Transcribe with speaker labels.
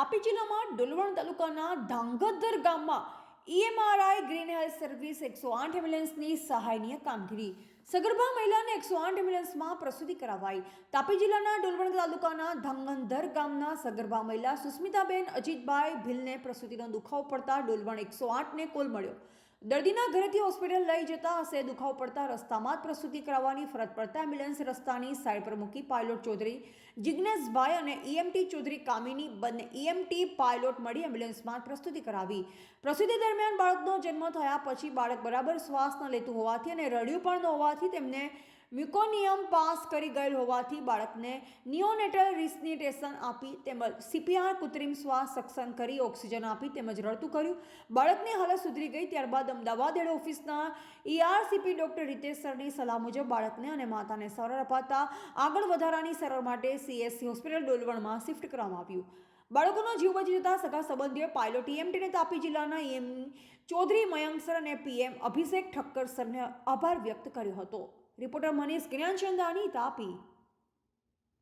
Speaker 1: તાપી જિલ્લામાં ડોલવણ તાલુકાના ધાંગધર ગામમાં ઈએમઆરઆઈ ગ્રીન હેલ્થ સર્વિસ એકસો આઠ એમ્બ્યુલન્સની સહાયનીય કામગીરી. સગર્ભા મહિલાને એકસો આઠ એમ્બ્યુલન્સમાં પ્રસૂતિ કરાવાઈ. તાપી જિલ્લાના ડોલવણ તાલુકાના ધાંગધ્ર ગામના સગર્ભા મહિલા સુસ્મિતાબેન અજીતભાઈ ભીલને પ્રસૂતિનો દુખાવો પડતા ડોલવણ એકસો આઠને કોલ મળ્યો. દર્દીના ઘરેથી હોસ્પિટલ લઈ જતા હશે દુખાવો પડતા રસ્તામાં જ પ્રસૂતિ કરાવવાની ફરજ પડતા એમ્બ્યુલન્સ રસ્તાની સાઈડ પર મૂકી પાયલોટ ચૌધરી જિજ્ઞેશભાઈ અને ઈએમટી ચૌધરી કામિની બંને ઈએમટી પાયલોટ મળી એમ્બ્યુલન્સમાં પ્રસ્તુતિ કરાવી. પ્રસૂતિ દરમિયાન બાળકનો જન્મ થયા પછી બાળક બરાબર શ્વાસ ન લેતું હોવાથી અને રડ્યું પણ ન હોવાથી તેમને મ્યુકોનિયમ પાસ કરી ગયેલ હોવાથી બાળકને નિયોનેટલ રિસનિટેશન આપી તેમજ સીપીઆર કૃત્રિમ શ્વાસ સક્ષમ કરી ઓક્સિજન આપી તેમજ રડતું કર્યું. બાળકની હાલત સુધરી ગઈ ત્યારબાદ અમદાવાદ હેડ ઓફિસના ઈઆરસીપી ડોક્ટર રિતેશ સરની સલાહ મુજબ બાળકને અને માતાને સારવાર અપાતા આગળ વધારાની સારવાર માટે સીએસસી હોસ્પિટલ ડોલવણમાં શિફ્ટ કરવામાં આવ્યું. બાળકોનો જીવ બચી જતા સગા સંબંધીઓ પાયલોટ ટીએમટીને તાપી જિલ્લાના એમ ચૌધરી મયંક સર અને પીએમ અભિષેક ઠક્કર સરને આભાર વ્યક્ત કર્યો હતો. રિપોર્ટર મનીષ જ્ઞાનચંદાની તાપી